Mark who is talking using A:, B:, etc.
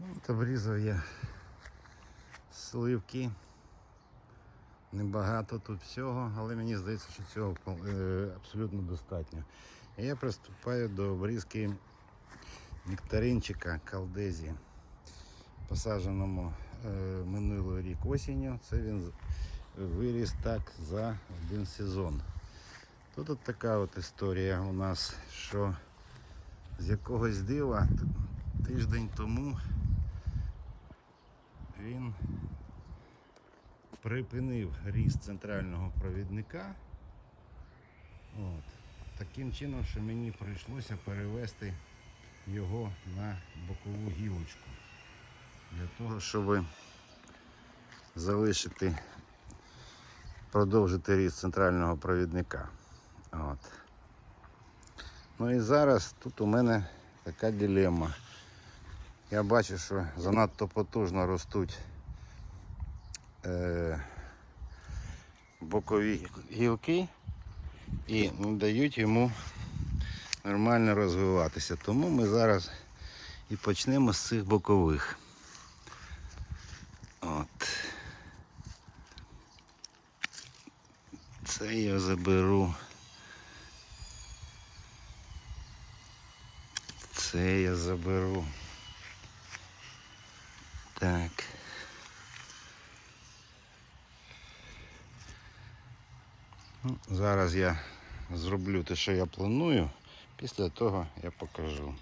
A: От обрізав я сливки. Небагато тут всього, але мені здається, що цього е, абсолютно достатньо. І я приступаю до обрізки нектаринчика калдезі, посадженому е, минулий рік осінню. Це він виріс так за один сезон. Тут от така от історія у нас, що з якогось дива тиждень тому він припинив ріст центрального провідника. От. Таким чином, що мені прийшлося перевести його на бокову гілочку. Для того, щоб залишити, продовжити ріст центрального провідника. От. Ну і зараз тут у мене така дилемма. Я бачу, що занадто потужно ростуть е, бокові гілки і не дають йому нормально розвиватися. Тому ми зараз і почнемо з цих бокових. От. Це я заберу. Це я заберу. Так. Ну, зараз я зроблю те, що я планую. Після того я покажу.